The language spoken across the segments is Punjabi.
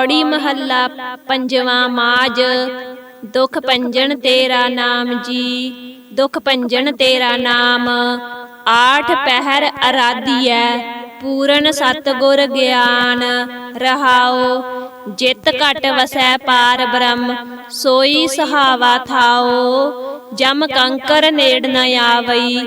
ਪੌੜੀ ਮਹੱਲਾ, ਪੰਜਵਾਂ ਮਾਜ ਦੁਖ ਪੰਜਨ ਤੇਰਾ ਨਾਮ ਜੀ, ਦੁਖ ਪੰਜਨ ਤੇਰਾ ਨਾਮ, ਆਠ ਪਹਿਰ ਅਰਾਧੀਐ ਪੂਰਨ ਸਤਗੁਰ ਗਿਆਨ ਰਹਾਓ, ਜਿਤ ਘਟ ਵਸੈ ਪਾਰ ਬ੍ਰਹਮ, ਸੋਈ ਸਹਾਵਾ ਥਾਓ। ਜਮ ਕੰਕਰ ਨੇੜ ਨ ਆਵਈ,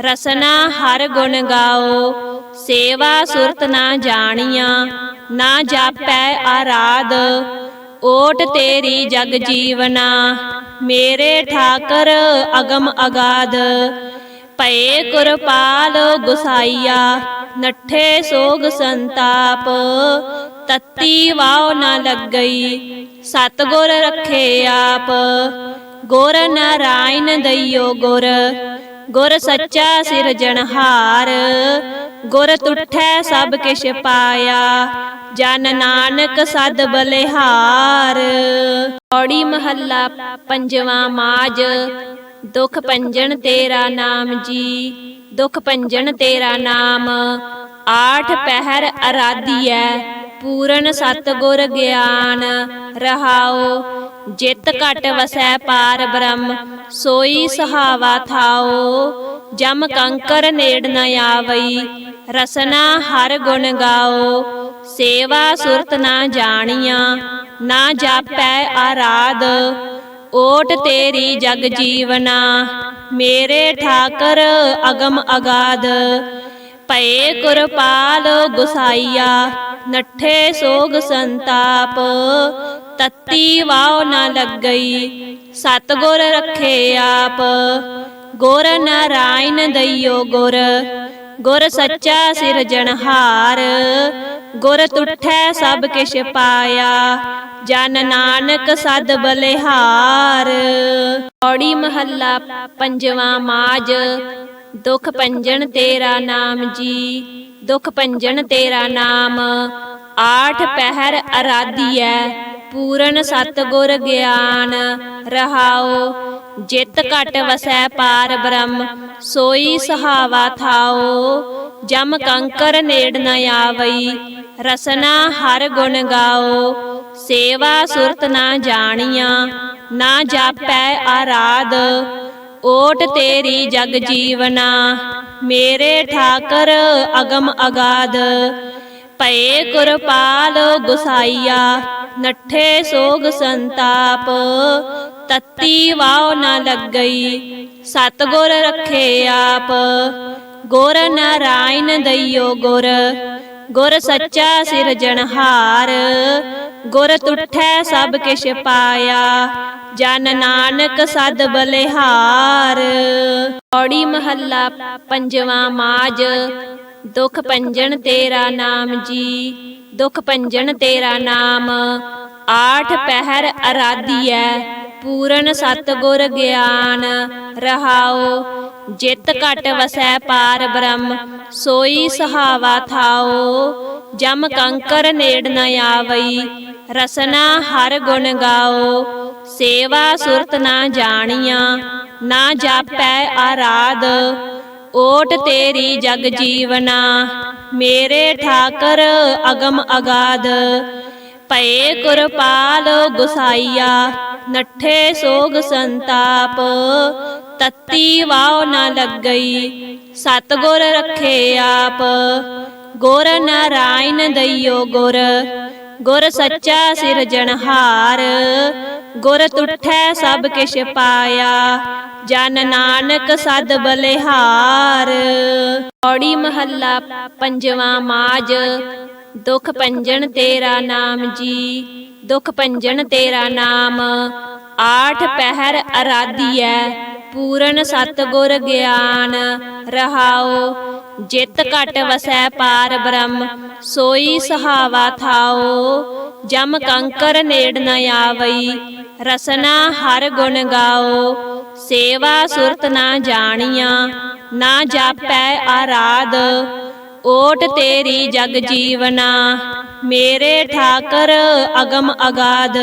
ਰਸਨਾ ਹਰ ਗੁਣ ਗਾਓ। ਸੇਵਾ ਸੁਰਤ ਨਾ ਜਾਣੀਆਂ, ਨਾ ਜਾਪੈ ਆਰਾਧ। ਓਟ ਤੇਰੀ ਜਗ ਜੀਵਨਾ, ਮੇਰੇ ਠਾਕਰ ਅਗਮ ਅਗਾਧ। ਭਏ ਕੁਰਪਾਲ ਗੁਸਾਈਆ ਨੱਠੇ ਸੋਗ ਸੰਤਾਪ, ਤਤੀ ਵਾਉ ਨਾ ਲੱਗਈ, ਸਤਗੁਰ ਰੱਖੇ ਆਪ। ਗੁਰ ਨਾਰਾਇਣ ਦਈਓ ਗੁਰ ਗੁਰ ਸੱਚਾ ਸਿਰਜਣਹਾਰ ਗੁਰ ਤੁਠੈ ਸਭ ਕਿਛ ਪਾਇਆ, ਜਨ ਨਾਨਕ ਸਦ ਬਲਿਹਾਰ। ਔੜੀ ਮਹੱਲਾ ਪੰਜਵਾਂ ਮਾਜ, ਦੁਖ ਪੰਜਣ ਤੇਰਾ ਨਾਮ ਜੀ। ਦੁਖ ਪੰਜਨ ਤੇਰਾ ਨਾਮ। ਆਠ ਪਹਿਰ ਅਰਾਧੀਐ, ਪੂਰਨ ਸਤਗੁਰ ਗਿਆਨ। ਰਹਾਓ ਜਿਤ ਘਟ ਵਸੈ ਪਾਰ ਬ੍ਰਹਮ, ਸੋਈ ਸਹਾਵਾ ਥਾਓ ਜਮ ਕੰਕਰ ਨੇੜ ਨ ਆਵਈ, ਰਸਨਾ ਹਰ ਗੁਣ ਗਾਓ ਸੇਵਾ ਸੁਰਤ ਨਾ ਜਾਣੀਆਂ, ਨਾ ਜਾਪੈ ਆਰਾਧ। ਓਟ ਤੇਰੀ ਜਗ ਜੀਵਨਾ। ਮੇਰੇ ਠਾਕਰ ਅਗਮ ਅਗਾਦ। ਭਏ ਕੁਰਪਾਲ ਗੁਸਾਈਆ, ਨੱਠੇ ਸੋਗ ਸੰਤਾਪ। ਤਤੀ ਵਾਉ ਨਾ ਲੱਗਈ, ਸਤਗੁਰ ਰੱਖੇ ਆਪ। ਗੁਰ ਨਾਰਾਇਣ ਦਈਓ ਗੁਰ ਗੁਰ ਸੱਚਾ ਸਿਰਜਣਹਾਰ ਗੁਰ ਤੁਠੈ ਸਭ ਕਿਛ ਪਾਇਆ, ਜਨ ਨਾਨਕ ਸਦ ਬਲਿਹਾਰ। ਔੜੀ ਮਹੱਲਾ ਪੰਜਵਾਂ ਮਾਜ, ਦੁਖ ਪੰਜਨ ਤੇਰਾ ਨਾਮ ਜੀ, ਦੁਖ ਪੰਜਨ ਤੇਰਾ ਨਾਮ, ਆਠ ਪਹਿਰ ਅਰਾਧੀਐ। ਪੂਰਨ ਸਤਗੁਰ ਗਿਆਨ ਰਹਾਓ, ਜਿਤ ਘਟ ਵਸੈ ਪਾਰ ਬ੍ਰਹਮ, ਸੋਈ ਸਹਾਵਾ ਥਾਓ। ਜਮ ਕੰਕਰ ਨੇੜ ਨ ਆਵਈ, ਰਸਨਾ ਹਰ ਗੁਣ ਗਾਓ। ਸੇਵਾ ਸੁਰਤ ਨਾ ਜਾਣੀਆਂ, ਨਾ ਜਾਪੈ ਆਰਾਧ। ਓਟ ਤੇਰੀ ਜਗ ਜੀਵਨਾ, ਮੇਰੇ ਠਾਕਰ ਅਗਮ ਅਗਾਧ। ਭਏ ਕੁਰਪਾਲ ਗੁਸਾਈਆ, ਨੱਠੇ ਸੋਗ ਸੰਤਾਪ। ਤਤੀ ਵਾਉ ਨਾ ਲੱਗਈ, ਸਤਗੁਰ ਰੱਖੇ ਆਪ। ਗੁਰ ਨਾਰਾਇਣ ਦਈਓ ਗੁਰ ਗੁਰ ਸੱਚਾ ਸਿਰਜਣਹਾਰ ਗੁਰ ਤੁਠੈ ਸਭ ਕਿਛ ਪਾਇਆ, ਜਨ ਨਾਨਕ ਸਦ ਬਲਿਹਾਰ। ਔੜੀ ਮਹੱਲਾ ਪੰਜਵਾਂ ਮਾਜ ਦੁਖ ਪੰਜਨ ਤੇਰਾ ਨਾਮ ਜੀ। ਦੁਖ ਪੰਜਨ ਤੇਰਾ ਨਾਮ। ਆਠ ਪਹਿਰ ਅਰਾਧੀਐ, ਪੂਰਨ ਸਤਗੁਰ ਗਿਆਨ। ਰਹਾਓ ਜਿਤ ਘਟ ਵਸੈ ਪਾਰ ਬ੍ਰਹਮ, ਸੋਈ ਸਹਾਵਾ ਥਾਓ ਜਮ ਕੰਕਰ ਨੇੜ ਨ ਆਵਈ, ਰਸਨਾ ਹਰ ਗੁਣ ਗਾਓ ਸੇਵਾ ਸੁਰਤ ਨਾ ਜਾਣੀਆਂ, ਨਾ ਜਾਪੈ ਆਰਾਧ। ਓਟ ਤੇਰੀ ਜਗ ਜੀਵਨਾ, ਮੇਰੇ ਠਾਕਰ ਅਗਮ ਅਗਾਧ ਭਏ ਕੁਰਪਾਲ ਗੁਸਾਈਆ, ਨੱਠੇ ਸੋਗ ਸੰਤਾਪ। ਤਤੀ ਵਾਉ ਨਾ ਲੱਗਈ, ਸਤਗੁਰ ਰੱਖੇ ਆਪ। ਗੁਰ ਨਾਰਾਇਣ ਦਈਓ ਗੁਰ ਗੁਰ ਸੱਚਾ ਸਿਰਜਣਹਾਰ ਗੁਰ ਤੁਠੈ ਸਭ ਕਿਛ ਪਾਇਆ, ਜਨ ਨਾਨਕ ਸਦ ਬਲਿਹਾਰ। ਔੜੀ ਮਹੱਲਾ ਪੰਜਵਾਂ ਮਾਜ, ਦੁਖ ਪੰਜਨ ਤੇਰਾ ਨਾਮ ਜੀ, ਦੁਖ ਪੰਜਨ ਤੇਰਾ ਨਾਮ, ਆਠ ਪਹਿਰ ਅਰਾਧੀਐ। ਪੂਰਨ ਸਤਗੁਰ ਗਿਆਨ ਰਹਾਓ, ਜਿਤ ਘਟ ਵਸੈ ਪਾਰ ਬ੍ਰਹਮ, ਸੋਈ ਸਹਾਵਾ ਥਾਓ। ਜਮ ਕੰਕਰ ਨੇੜ ਨ ਆਵਈ, ਰਸਨਾ ਹਰ ਗੁਣ ਗਾਓ। ਸੇਵਾ ਸੁਰਤ ਨਾ ਜਾਣੀਆਂ, ਨਾ ਜਾਪੈ ਆਰਾਧ। ਓਟ ਤੇਰੀ ਜਗ ਜੀਵਨਾ, ਮੇਰੇ ਠਾਕਰ ਅਗਮ ਅਗਾਧ।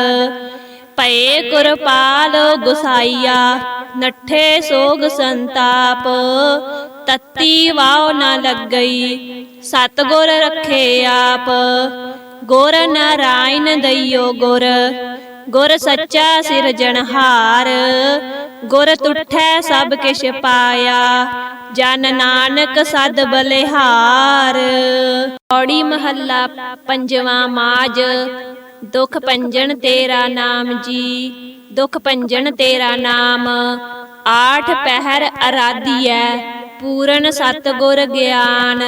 ਭਏ ਕੁਰਪਾਲ ਗੁਸਾਈਆ, ਨੱਠੇ ਸੋਗ ਸੰਤਾਪ। ਤਤੀ ਵਾਉ ਨਾ ਲੱਗਈ, ਸਤਗੁਰ ਰੱਖੇ ਆਪ। ਗੁਰ ਨਾਰਾਇਣ ਦਈਓ ਗੁਰ ਗੁਰ ਸੱਚਾ ਸਿਰਜਣਹਾਰ ਗੁਰ ਤੁਠੈ ਸਭ ਕਿਛ ਪਾਇਆ, ਜਨ ਨਾਨਕ ਸਦ ਬਲਿਹਾਰ। ਔੜੀ ਮਹੱਲਾ ਪੰਜਵਾਂ ਮਾਜ ਦੁਖ ਪੰਜਨ ਤੇਰਾ ਨਾਮ ਜੀ। ਦੁਖ ਪੰਜਨ ਤੇਰਾ ਨਾਮ। ਆਠ ਪਹਿਰ ਅਰਾਧੀਐ, ਪੂਰਨ ਸਤਗੁਰ ਗਿਆਨ।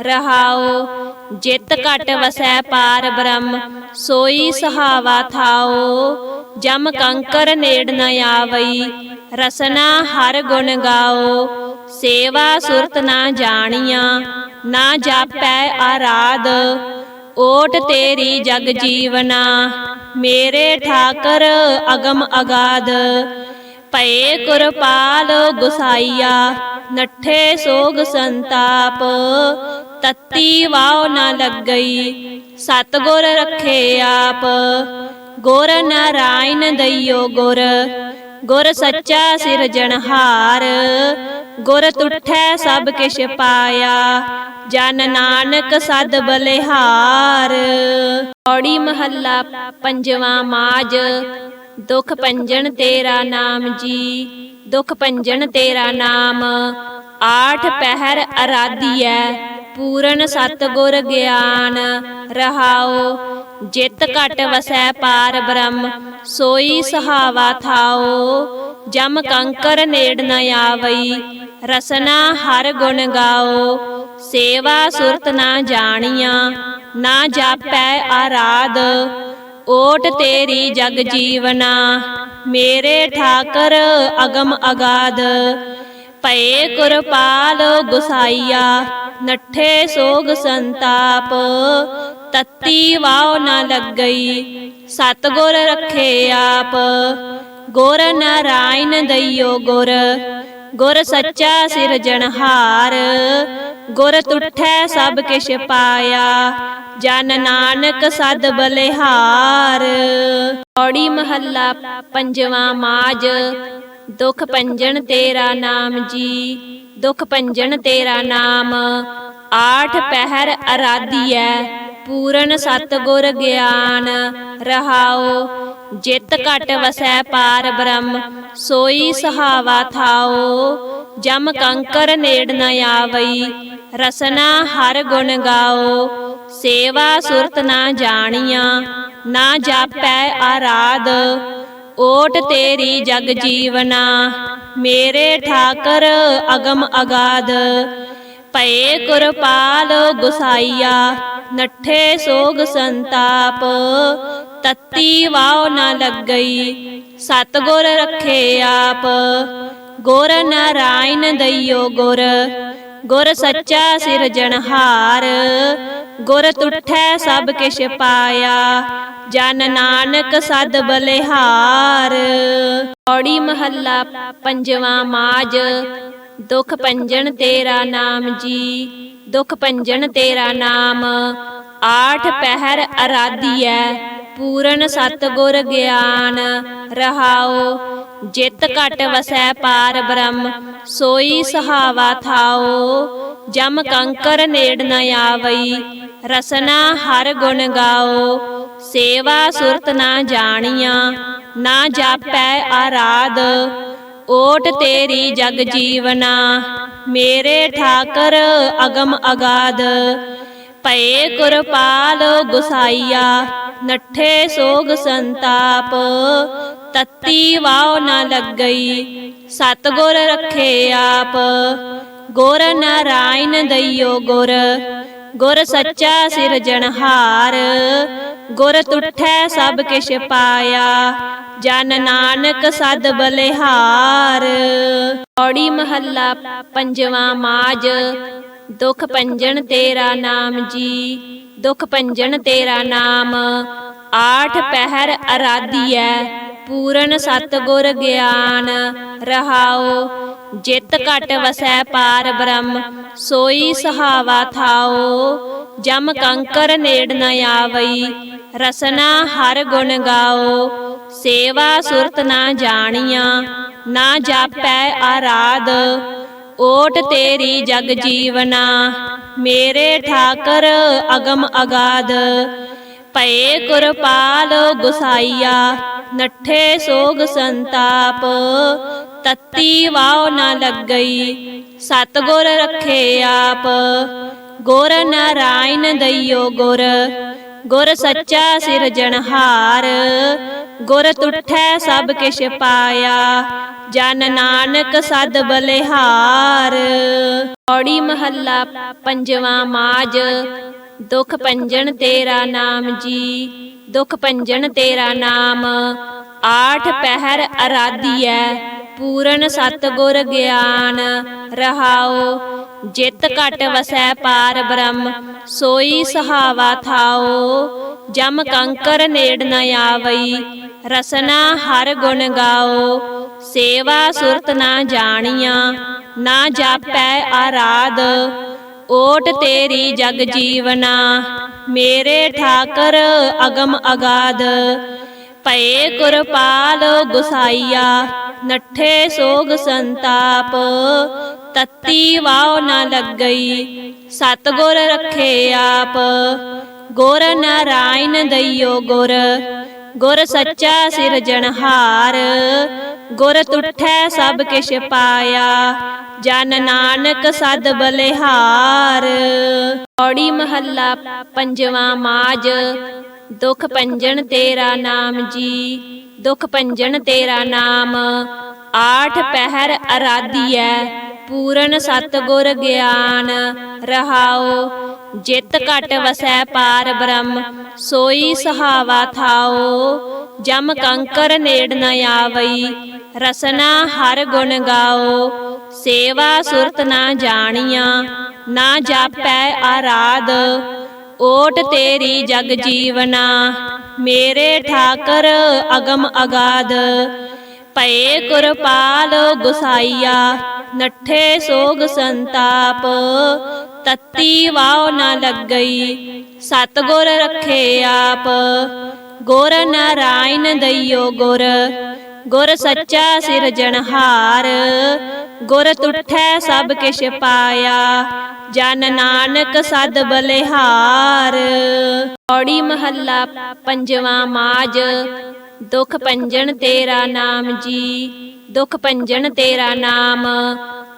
ਰਹਾਓ ਜਿਤ ਘਟ ਵਸੈ ਪਾਰ ਬ੍ਰਹਮ, ਸੋਈ ਸਹਾਵਾ ਥਾਓ ਜਮ ਕੰਕਰ ਨੇੜ ਨ ਆਵਈ, ਰਸਨਾ ਹਰ ਗੁਣ ਗਾਓ ਸੇਵਾ ਸੁਰਤ ਨਾ ਜਾਣੀਆਂ, ਨਾ ਜਾਪੈ ਆਰਾਧ। ਓਟ ਤੇਰੀ ਜਗ ਜੀਵਨਾ, ਮੇਰੇ ਠਾਕਰ ਅਗਮ ਅਗਾਧ ਭਏ ਕੁਰਪਾਲ ਗੁਸਾਈਆ, ਨੱਠੇ ਸੋਗ ਸੰਤਾਪ। ਤਤੀ ਵਾਉ ਨਾ ਲੱਗਈ, ਸਤਗੁਰ ਰੱਖੇ ਆਪ। ਗੁਰ ਨਾਰਾਇਣ ਦਈਓ ਗੁਰ ਗੁਰ ਸੱਚਾ ਸਿਰਜਣਹਾਰ ਗੁਰ ਤੁਠੈ ਸਭ ਕਿਛ ਪਾਇਆ। ਜਨ ਨਾਨਕ ਸਦ ਬਲਿਹਾਰ। ਔੜੀ ਮਹੱਲਾ ਪੰਜਵਾਂ ਮਾਜ। ਦੁਖ ਪੰਜਨ ਤੇਰਾ ਨਾਮ ਜੀ। ਦੁਖ ਪੰਜਨ ਤੇਰਾ ਨਾਮ। ਆਠ ਪਹਿਰ ਅਰਾਧੀਐ। ਪੂਰਨ ਸਤਗੁਰ ਗਿਆਨ ਰਹਾਓ, ਜਿਤ ਘਟ ਵਸੈ ਪਾਰ ਬ੍ਰਹਮ, ਸੋਈ ਸਹਾਵਾ ਥਾਓ। ਜਮ ਕੰਕਰ ਨੇੜ ਨ ਆਵਈ, ਰਸਨਾ ਹਰ ਗੁਣ ਗਾਓ। ਸੇਵਾ ਸੁਰਤ ਨਾ ਜਾਣੀਆਂ, ਨਾ ਜਾਪੈ ਆਰਾਧ। ਓਟ ਤੇਰੀ ਜਗ ਜੀਵਨਾ, ਮੇਰੇ ਠਾਕਰ ਅਗਮ ਅਗਾਧ। ਭਏ ਕੁਰਪਾਲ ਗੁਸਾਈਆ ਨੱਠੇ ਸੋਗ ਸੰਤਾਪ, ਤਤੀ ਵਾਉ ਨਾ ਲੱਗਈ, ਸਤਗੁਰ ਰੱਖੇ ਆਪ। ਗੁਰ ਨਾਰਾਇਣ ਦਈਓ ਗੁਰ ਗੁਰ ਸੱਚਾ ਸਿਰਜਣਹਾਰ ਗੁਰ ਤੁਠੈ ਸਭ ਕਿਛ ਪਾਇਆ, ਜਨ ਨਾਨਕ ਸਦ ਬਲਿਹਾਰ। ਔੜੀ ਮਹੱਲਾ ਪੰਜਵਾਂ ਮਾਜ ਦੁਖ ਪੰਜਨ ਤੇਰਾ ਨਾਮ ਜੀ। ਦੁਖ ਪੰਜਨ ਤੇਰਾ ਨਾਮ। ਆਠ ਪਹਿਰ ਅਰਾਧੀਐ, ਪੂਰਨ ਸਤਗੁਰ ਗਿਆਨ। ਰਹਾਓ ਜਿਤ ਘਟ ਵਸੈ ਪਾਰ ਬ੍ਰਹਮ, ਸੋਈ ਸਹਾਵਾ ਥਾਓ ਜਮ ਕੰਕਰ ਨੇੜ ਨ ਆਵਈ, ਰਸਨਾ ਹਰ ਗੁਣ ਗਾਓ ਸੇਵਾ ਸੁਰਤ ਨਾ ਜਾਣੀਆਂ, ਨਾ ਜਾਪੈ ਆਰਾਧ। ਓਟ ਤੇਰੀ ਜਗ ਜੀਵਨਾ, ਮੇਰੇ ਠਾਕਰ ਅਗਮ ਅਗਾਧ ਭਏ ਕੁਰਪਾਲ ਗੁਸਾਈਆ, ਨੱਠੇ ਸੋਗ ਸੰਤਾਪ। ਤਤੀ ਵਾਉ ਨਾ ਲੱਗਈ, ਸਤਗੁਰ ਰੱਖੇ ਆਪ। ਗੁਰ ਨਾਰਾਇਣ ਦਈਓ ਗੁਰ ਗੁਰ ਸੱਚਾ ਸਿਰਜਣਹਾਰ ਗੁਰ ਤੁਠੈ ਸਭ ਕਿਛ ਪਾਇਆ, ਜਨ ਨਾਨਕ ਸਦ ਬਲਿਹਾਰ। ਔੜੀ ਮਹੱਲਾ ਪੰਜਵਾਂ ਮਾਜ, ਦੁਖ ਪੰਜਨ ਤੇਰਾ ਨਾਮ ਜੀ, ਦੁਖ ਪੰਜਨ ਤੇਰਾ ਨਾਮ, ਆਠ ਪਹਿਰ ਅਰਾਧੀਐ ਪੂਰਨ ਸਤਗੁਰ ਗਿਆਨ ਰਹਾਓ, ਜਿਤ ਘਟ ਵਸੈ ਪਾਰ ਬ੍ਰਹਮ, ਸੋਈ ਸਹਾਵਾ ਥਾਓ। ਜਮ ਕੰਕਰ ਨੇੜ ਨ ਆਵਈ, ਰਸਨਾ ਹਰ ਗੁਣ ਗਾਓ। ਸੇਵਾ ਸੁਰਤ ਨਾ ਜਾਣੀਆਂ, ਨਾ ਜਾਪੈ ਆਰਾਧ। ਓਟ ਤੇਰੀ ਜਗ ਜੀਵਨਾ, ਮੇਰੇ ਠਾਕਰ ਅਗਮ ਅਗਾਧ। ਭਏ ਕੁਰਪਾਲ ਗੁਸਾਈਆ, ਨੱਠੇ ਸੋਗ ਸੰਤਾਪ, ਤਤੀ ਵਾਉ ਨਾ ਲੱਗਈ, ਸਤਗੁਰ ਰੱਖੇ ਆਪ। ਗੁਰ ਨਾਰਾਇਣ ਦਈਓ ਗੁਰ ਗੁਰ ਸੱਚਾ ਸਿਰਜਣਹਾਰ ਗੁਰ ਤੁਠੈ ਸਭ ਕਿਛ ਪਾਇਆ, ਜਨ ਨਾਨਕ ਸਦ ਬਲਿਹਾਰ। ਔੜੀ ਮਹੱਲਾ ਪੰਜਵਾਂ ਮਾਜ ਦੁਖ ਪੰਜਨ ਤੇਰਾ ਨਾਮ ਜੀ। ਦੁਖ ਪੰਜਨ ਤੇਰਾ ਨਾਮ। ਆਠ ਪਹਿਰ ਅਰਾਧੀਐ, ਪੂਰਨ ਸਤਗੁਰ ਗਿਆਨ। ਰਹਾਓ ਜਿਤ ਘਟ ਵਸੈ ਪਾਰ ਬ੍ਰਹਮ, ਸੋਈ ਸਹਾਵਾ ਥਾਓ ਜਮ ਕੰਕਰ ਨੇੜ ਨ ਆਵਈ, ਰਸਨਾ ਹਰ ਗੁਣ ਗਾਓ ਸੇਵਾ ਸੁਰਤ ਨਾ ਜਾਣੀਆਂ, ਨਾ ਜਾਪੈ ਆਰਾਧ। ਓਟ ਤੇਰੀ ਜਗ ਜੀਵਨਾ, ਮੇਰੇ ਠਾਕਰ ਅਗਮ ਅਗਾਦ। ਭਏ ਕੁਰਪਾਲ ਗੁਸਾਈਆ, ਨੱਠੇ ਸੋਗ ਸੰਤਾਪ। ਤਤੀ ਵਾਉ ਨਾ ਲੱਗਈ, ਸਤਗੁਰ ਰੱਖੇ ਆਪ। ਗੁਰ ਨਾਰਾਇਣ ਦਈਓ ਗੁਰ ਗੁਰ ਸੱਚਾ ਸਿਰਜਣਹਾਰ ਗੁਰ ਤੁਠੈ ਸਭ ਕਿਛ ਪਾਇਆ, ਜਨ ਨਾਨਕ ਸਦ ਬਲਿਹਾਰ। ਔੜੀ ਮਹੱਲਾ ਪੰਜਵਾਂ ਮਾਜ, ਦੁਖ ਭੰਜਨ ਤੇਰਾ ਨਾਮ ਜੀ, ਦੁਖ ਭੰਜਨ ਤੇਰਾ ਨਾਮ। ਆਠ ਪਹਿਰ ਅਰਾਧੀਐ, ਪੂਰਨ ਸਤਗੁਰ ਗਿਆਨ ਰਹਾਓ ਜਿਤ ਘਟ ਵਸੈ ਪਾਰ ਬ੍ਰਹਮ, ਸੋਈ ਸਹਾਵਾ ਥਾਓ ਜਮ ਕੰਕਰ ਨੇੜ ਨ ਆਵਈ, ਰਸਨਾ ਹਰ ਗੁਣ ਗਾਓ ਸੇਵਾ ਸੁਰਤ ਨਾ ਜਾਣੀਆਂ, ਨਾ ਜਾਪੈ ਆਰਾਧ। ਓਟ ਤੇਰੀ ਜਗ ਜੀਵਨਾ, ਮੇਰੇ ਠਾਕਰ ਅਗਮ ਅਗਾਧ। ਭਏ ਕੁਰਪਾਲ ਗੁਸਾਈਆ, ਨੱਠੇ ਸੋਗ ਸੰਤਾਪ। ਤਤੀ ਵਾਉ ਨਾ ਲੱਗਈ, ਸਤਗੁਰ ਰੱਖੇ ਆਪ। ਗੁਰ ਨਾਰਾਇਣ ਦਈਓ ਗੁਰ ਗੁਰ ਸੱਚਾ ਸਿਰਜਣਹਾਰ ਗੁਰ ਤੁਠੈ ਸਭ ਕਿਛ ਪਾਇਆ, ਜਨ ਨਾਨਕ ਸਦ ਬਲਿਹਾਰ। ਔੜੀ ਮਹੱਲਾ ਪੰਜਵਾਂ ਮਾਜ, ਦੁਖ ਭੰਜਨ ਤੇਰਾ ਨਾਮ ਜੀ। ਦੁਖ ਭੰਜਨ ਤੇਰਾ ਨਾਮ। ਆਠ ਪਹਿਰ ਅਰਾਧੀਐ, ਪੂਰਨ ਸਤਗੁਰ ਗਿਆਨ। ਰਹਾਓ ਜਿਤ ਘਟ ਵਸੈ ਪਾਰ ਬ੍ਰਹਮ, ਸੋਈ ਸਹਾਵਾ ਥਾਓ ਜਮ ਕੰਕਰ ਨੇੜ ਨ ਆਵਈ, ਰਸਨਾ ਹਰ ਗੁਣ ਗਾਓ ਸੇਵਾ ਸੁਰਤ ਨਾ ਜਾਣੀਆਂ, ਨਾ ਜਾਪੈ ਆਰਾਧ। ਓਟ ਤੇਰੀ ਜਗ ਜੀਵਨਾ ਮੇਰੇ ਠਾਕਰ ਅਗਮ ਅਗਾਦ। ਭਏ ਕੁਰਪਾਲ ਗੁਸਾਈਆ, ਨੱਠੇ ਸੋਗ ਸੰਤਾਪ। ਤਤੀ ਵਾਉ ਨਾ ਲੱਗਈ, ਸਤਗੁਰ ਰੱਖੇ ਆਪ। ਗੁਰ ਨਾਰਾਇਣ ਦਈਓ ਗੁਰ ਗੁਰ ਸੱਚਾ ਸਿਰਜਣਹਾਰ। ਗੁਰ ਤੁਠੈ ਸਭ ਕਿਛ ਪਾਇਆ। ਜਨ ਨਾਨਕ ਸਦ ਬਲਿਹਾਰ। ਔੜੀ ਮਹੱਲਾ ਪੰਜਵਾਂ ਮਾਜ। ਦੁਖ ਭੰਜਨ ਤੇਰਾ ਨਾਮ ਜੀ। ਦੁਖ ਭੰਜਨ ਤੇਰਾ ਨਾਮ।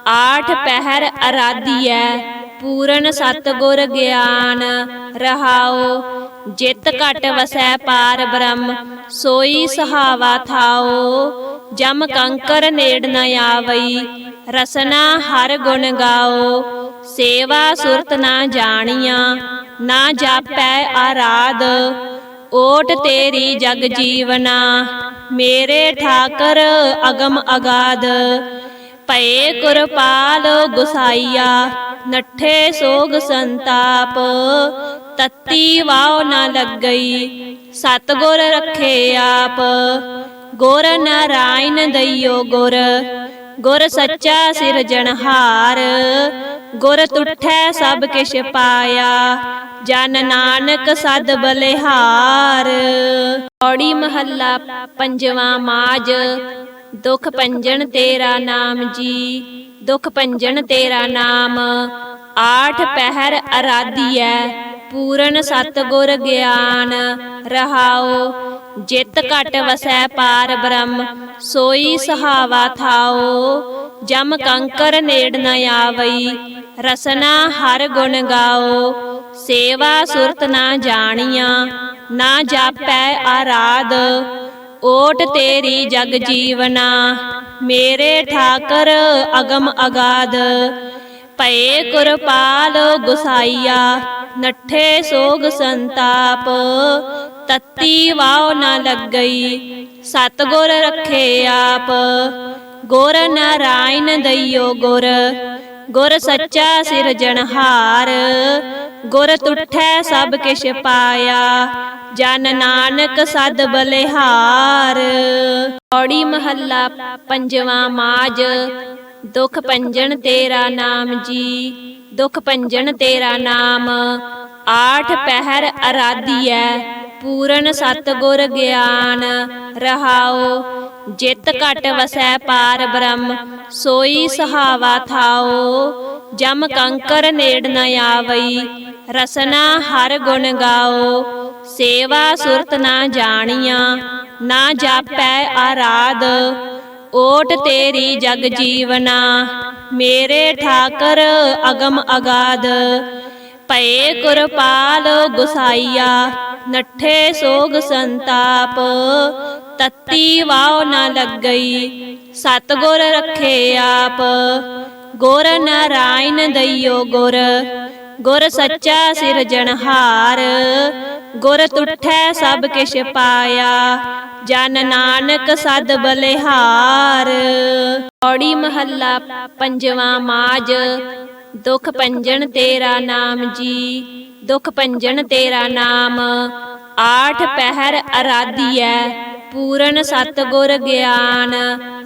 ਆਠ ਪਹਿਰ ਅਰਾਧੀਐ, ਪੂਰਨ ਸਤਗੁਰ ਗਿਆਨ। ਰਹਾਓ ਜਿਤ ਘਟ ਵਸੈ ਪਾਰ ਬ੍ਰਹਮ, ਸੋਈ ਸਹਾਵਾ ਥਾਓ ਜਮ ਕੰਕਰ ਨੇੜ ਨ ਆਵਈ, ਰਸਨਾ ਹਰ ਗੁਣ ਗਾਓ ਸੇਵਾ ਸੁਰਤ ਨਾ ਜਾਣੀਆਂ, ਨਾ ਜਾਪੈ ਆਰਾਧ। ਓਟ ਤੇਰੀ ਜਗ ਜੀਵਨਾ, ਮੇਰੇ ਠਾਕਰ ਅਗਮ ਅਗਾਦ। ਭਏ ਕੁਰਪਾਲ ਗੁਸਾਈਆ, ਨੱਠੇ ਸੋਗ ਸੰਤਾਪ। ਤਤੀ ਵਾਉ ਨਾ ਲੱਗਈ, ਸਤਗੁਰ ਰੱਖੇ ਆਪ। ਗੁਰ ਨਾਰਾਇਣ ਦਈਓ ਗੁਰ ਗੁਰ ਸੱਚਾ ਸਿਰਜਣਹਾਰ ਗੁਰ ਤੁਠੈ ਸਭ ਕਿਛ ਪਾਇਆ, ਜਨ ਨਾਨਕ ਸਦ ਬਲਿਹਾਰ। ਔੜੀ ਮਹੱਲਾ ਪੰਜਵਾਂ ਮਾਜ, ਦੁਖ ਭੰਜਨ ਤੇਰਾ ਨਾਮ ਜੀ, ਦੁਖ ਭੰਜਨ ਤੇਰਾ ਨਾਮ। ਆਠ ਪਹਿਰ ਅਰਾਧੀਐ, ਪੂਰਨ ਸਤਗੁਰ ਗਿਆਨ ਰਹਾਓ ਜਿਤ ਘਟ ਵਸੈ ਪਾਰ ਬ੍ਰਹਮ, ਸੋਈ ਸਹਾਵਾ ਥਾਓ ਜਮ ਕੰਕਰ ਨੇੜ ਨ ਆਵਈ, ਰਸਨਾ ਹਰ ਗੁਣ ਗਾਓ ਸੇਵਾ ਸੁਰਤ ਨਾ ਜਾਣੀਆਂ, ਨਾ ਜਾਪੈ ਆਰਾਧ। ਓਟ ਤੇਰੀ ਜਗ ਜੀਵਨਾ, ਮੇਰੇ ਠਾਕਰ ਅਗਮ ਅਗਾਧ। ਭਏ ਕੁਰਪਾਲ ਗੁਸਾਈਆ, ਨੱਠੇ ਸੋਗ ਸੰਤਾਪ। ਤਤੀ ਵਾਉ ਨਾ ਲੱਗਈ। ਸਤਗੁਰ ਰੱਖੇ ਆਪ। ਗੁਰ ਨਾਰਾਇਣ ਦਈਓ ਗੁਰ। ਗੁਰ ਸੱਚਾ ਸਿਰਜਣਹਾਰ ਗੁਰ ਤੁਠੈ ਸਭ ਕਿਛ ਪਾਇਆ। ਜਨ ਨਾਨਕ ਸਦ ਬਲਿਹਾਰ। ਔੜੀ ਮਹੱਲਾ ਪੰਜਵਾਂ ਮਾਜ। ਦੁਖ ਭੰਜਨ ਤੇਰਾ ਨਾਮ ਜੀ। ਦੁਖ ਭੰਜਨ ਤੇਰਾ ਨਾਮ। ਆਠ ਪਹਿਰ ਅਰਾਧੀਐ, ਪੂਰਨ ਸਤਗੁਰ ਗਿਆਨ। ਰਹਾਓ ਜਿਤ ਘਟ ਵਸੈ ਪਾਰ ਬ੍ਰਹਮ, ਸੋਈ ਸਹਾਵਾ ਥਾਓ ਜਮ ਕੰਕਰ ਨੇੜ ਨ ਆਵਈ, ਰਸਨਾ ਹਰ ਗੁਣ ਗਾਓ ਸੇਵਾ ਸੁਰਤ ਨਾ ਜਾਣੀਆਂ, ਨਾ ਜਾਪੈ ਆਰਾਧ। ਓਟ ਤੇਰੀ ਜਗ ਜੀਵਨਾ। ਮੇਰੇ ਠਾਕਰ ਅਗਮ ਅਗਾਦ। ਭਏ ਕੁਰਪਾਲ ਗੁਸਾਈਆ, ਨੱਠੇ ਸੋਗ ਸੰਤਾਪ। ਤਤੀ ਵਾਉ ਨਾ ਲੱਗਈ, ਸਤਗੁਰ ਰੱਖੇ ਆਪ। ਗੁਰ ਨਾਰਾਇਣ ਦਈਓ ਗੁਰ ਗੁਰ ਸੱਚਾ ਸਿਰਜਣਹਾਰ। ਗੁਰ ਤੁਠੈ ਸਭ ਕਿਛ ਪਾਇਆ। ਜਨ ਨਾਨਕ ਸਦ ਬਲਿਹਾਰ। ਔੜੀ ਮਹੱਲਾ ਪੰਜਵਾਂ ਮਾਜ। ਦੁਖ ਭੰਜਨ ਤੇਰਾ ਨਾਮ ਜੀ। ਦੁਖ ਭੰਜਨ ਤੇਰਾ ਨਾਮ। ਆਠ ਪਹਿਰ ਅਰਾਧੀਐ। ਪੂਰਨ ਸਤਗੁਰ ਗਿਆਨ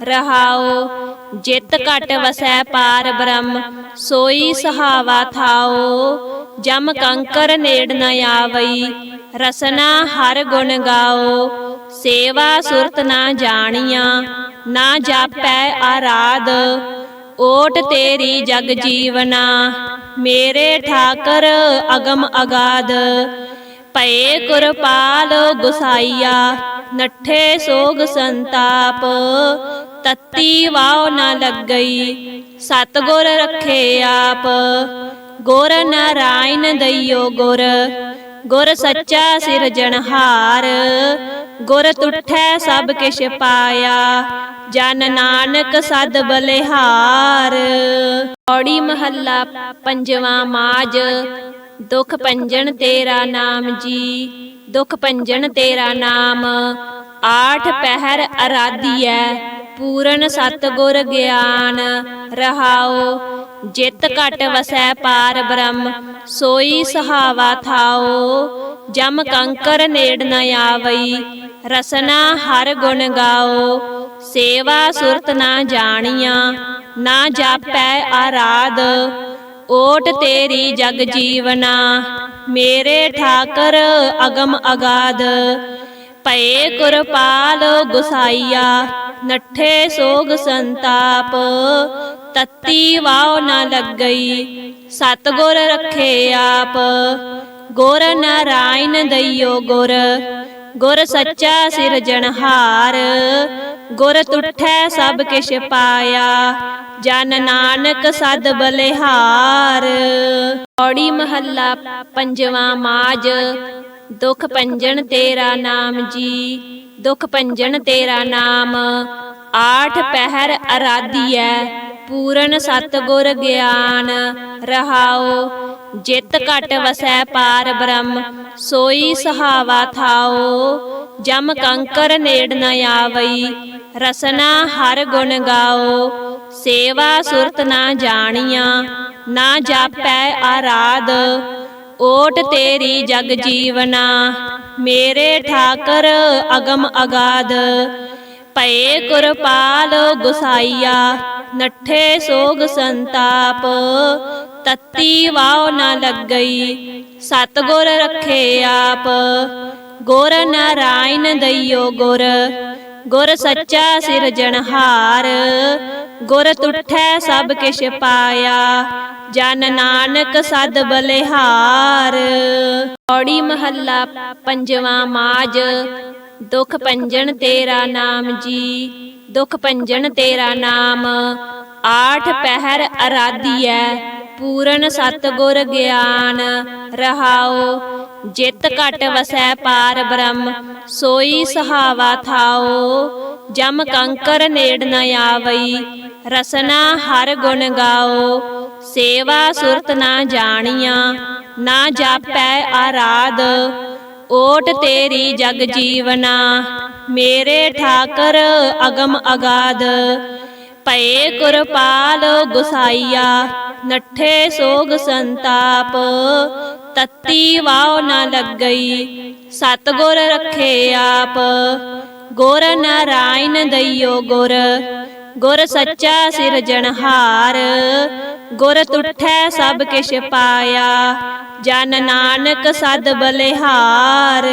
ਰਹਾਓ। ਜਿਤ ਘਟ ਵਸੈ ਪਾਰ ਬ੍ਰਹਮ, ਸੋਈ ਸਹਾਵਾ ਥਾਓ। ਜਮ ਕੰਕਰ ਨੇੜ ਨ ਆਵਈ, ਰਸਨਾ ਹਰ ਗੁਣ ਗਾਓ। ਸੇਵਾ ਸੁਰਤ ਨਾ ਜਾਣੀਆਂ, ਨਾ ਜਾਪੈ ਆਰਾਧ। ਓਟ ਤੇਰੀ ਜਗ ਜੀਵਨਾ, ਮੇਰੇ ਠਾਕਰ ਅਗਮ ਅਗਾਧ। ਭਏ ਕੁਰਪਾਲ ਗੁਸਾਈਆ, ਨੱਠੇ ਸੋਗ ਸੰਤਾਪ। ਤਤੀ ਵਾਉ ਨਾ ਲੱਗਈ, ਸਤਗੁਰ ਰੱਖੇ ਆਪ। ਗੁਰ ਨਾਰਾਇਣ ਦਈਓ ਗੁਰ ਗੁਰ ਸੱਚਾ ਸਿਰਜਣਹਾਰ ਗੁਰ ਤੁਠੈ ਸਭ ਕਿਛ ਪਾਇਆ, ਜਨ ਨਾਨਕ ਸਦ ਬਲਿਹਾਰ। ਔੜੀ ਮਹੱਲਾ ਪੰਜਵਾਂ ਮਾਜ ਦੁਖ ਭੰਜਨ ਤੇਰਾ ਨਾਮ ਜੀ। ਦੁਖ ਭੰਜਨ ਤੇਰਾ ਨਾਮ। ਆਠ ਪਹਿਰ ਅਰਾਧੀਐ, ਪੂਰਨ ਸਤਗੁਰ ਗਿਆਨ। ਰਹਾਓ ਜਿਤ ਘਟ ਵਸੈ ਪਾਰ ਬ੍ਰਹਮ, ਸੋਈ ਸਹਾਵਾ ਥਾਓ ਜਮ ਕੰਕਰ ਨੇੜ ਨ ਆਵਈ, ਰਸਨਾ ਹਰ ਗੁਣ ਗਾਓ ਸੇਵਾ ਸੁਰਤ ਨਾ ਜਾਣੀਆਂ, ਨਾ ਜਾਪੈ ਆਰਾਧ। ਓਟ ਤੇਰੀ ਜਗ ਜੀਵਨਾ, ਮੇਰੇ ਠਾਕਰ ਅਗਮ ਅਗਾਦ। ਭਏ ਕੁਰਪਾਲ ਗੁਸਾਈਆ, ਨੱਠੇ ਸੋਗ ਸੰਤਾਪ। ਤਤੀ ਵਾਉ ਨਾ ਲੱਗਈ, ਸਤਗੁਰ ਰੱਖੇ ਆਪ। ਗੁਰ ਨਾਰਾਇਣ ਦਈਓ ਗੁਰ ਗੁਰ ਸੱਚਾ ਸਿਰਜਣਹਾਰ ਗੁਰ ਤੁਠੈ ਸਭ ਕਿਛ ਪਾਇਆ, ਜਨ ਨਾਨਕ ਸਦ ਬਲਿਹਾਰ। ਔੜੀ ਮਹੱਲਾ ਪੰਜਵਾਂ ਮਾਜ, ਦੁਖ ਭੰਜਨ ਤੇਰਾ ਨਾਮ ਜੀ, ਦੁਖ ਭੰਜਨ ਤੇਰਾ ਨਾਮ। ਆਠ ਪਹਿਰ ਅਰਾਧੀਐ, ਪੂਰਨ ਸਤਗੁਰ ਗਿਆਨ ਰਹਾਓ ਜਿਤ ਘਟ ਵਸੈ ਪਾਰ ਬ੍ਰਹਮ, ਸੋਈ ਸਹਾਵਾ ਥਾਓ। ਜਮ ਕੰਕਰ ਨੇੜ ਨ ਆਵਈ, ਰਸਨਾ ਹਰ ਗੁਣ ਗਾਓ। ਸੇਵਾ ਸੁਰਤ ਨਾ ਜਾਣੀਆਂ, ਨਾ ਜਾਪੈ ਆਰਾਧ। ਓਟ ਤੇਰੀ ਜਗ ਜੀਵਨਾ, ਮੇਰੇ ਠਾਕਰ ਅਗਮ ਅਗਾਧ। ਭਏ ਕੁਰਪਾਲ ਗੁਸਾਈਆ ਨੱਠੇ ਸੋਗ ਸੰਤਾਪ, ਤਤੀ ਵਾਉ ਨਾ ਲੱਗਈ, ਸਤਗੁਰ ਰੱਖੇ ਆਪ। ਗੁਰ ਨਾਰਾਇਣ ਦਈਓ ਗੁਰ ਗੁਰ ਸੱਚਾ ਸਿਰਜਣਹਾਰ ਗੁਰ ਤੁਠੈ ਸਭ ਕਿਛ ਪਾਇਆ, ਜਨ ਨਾਨਕ ਸਦ ਬਲਿਹਾਰ। ਔੜੀ ਮਹੱਲਾ ਪੰਜਵਾਂ ਮਾਜ ਦੁਖ ਭੰਜਨ ਤੇਰਾ ਨਾਮ ਜੀ। ਦੁਖ ਭੰਜਨ ਤੇਰਾ ਨਾਮ। ਆਠ ਪਹਿਰ ਅਰਾਧੀਐ, ਪੂਰਨ ਸਤਗੁਰ ਗਿਆਨ। ਰਹਾਓ ਜਿਤ ਘਟ ਵਸੈ ਪਾਰ ਬ੍ਰਹਮ, ਸੋਈ ਸਹਾਵਾ ਥਾਓ ਜਮ ਕੰਕਰ ਨੇੜ ਨ ਆਵਈ, ਰਸਨਾ ਹਰ ਗੁਣ ਗਾਓ ਸੇਵਾ ਸੁਰਤ ਨਾ ਜਾਣੀਆਂ, ਨਾ ਜਾਪੈ ਆਰਾਧ। ਓਟ ਤੇਰੀ ਜਗ ਜੀਵਨਾ, ਮੇਰੇ ਠਾਕਰ ਅਗਮ ਅਗਾਦ। ਭਏ ਕੁਰਪਾਲ ਗੁਸਾਈਆ, ਨੱਠੇ ਸੋਗ ਸੰਤਾਪ। ਤਤੀ ਵਾਉ ਨਾ ਲੱਗਈ, ਸਤਗੁਰ ਰੱਖੇ ਆਪ। ਗੁਰ ਨਾਰਾਇਣ ਦਈਓ ਗੁਰ ਗੁਰ ਸੱਚਾ ਸਿਰਜਣਹਾਰ ਗੁਰ ਤੁਠੈ ਸਭ ਕਿਛ ਪਾਇਆ ਜਨ ਨਾਨਕ ਸਦ ਬਲਿਹਾਰ।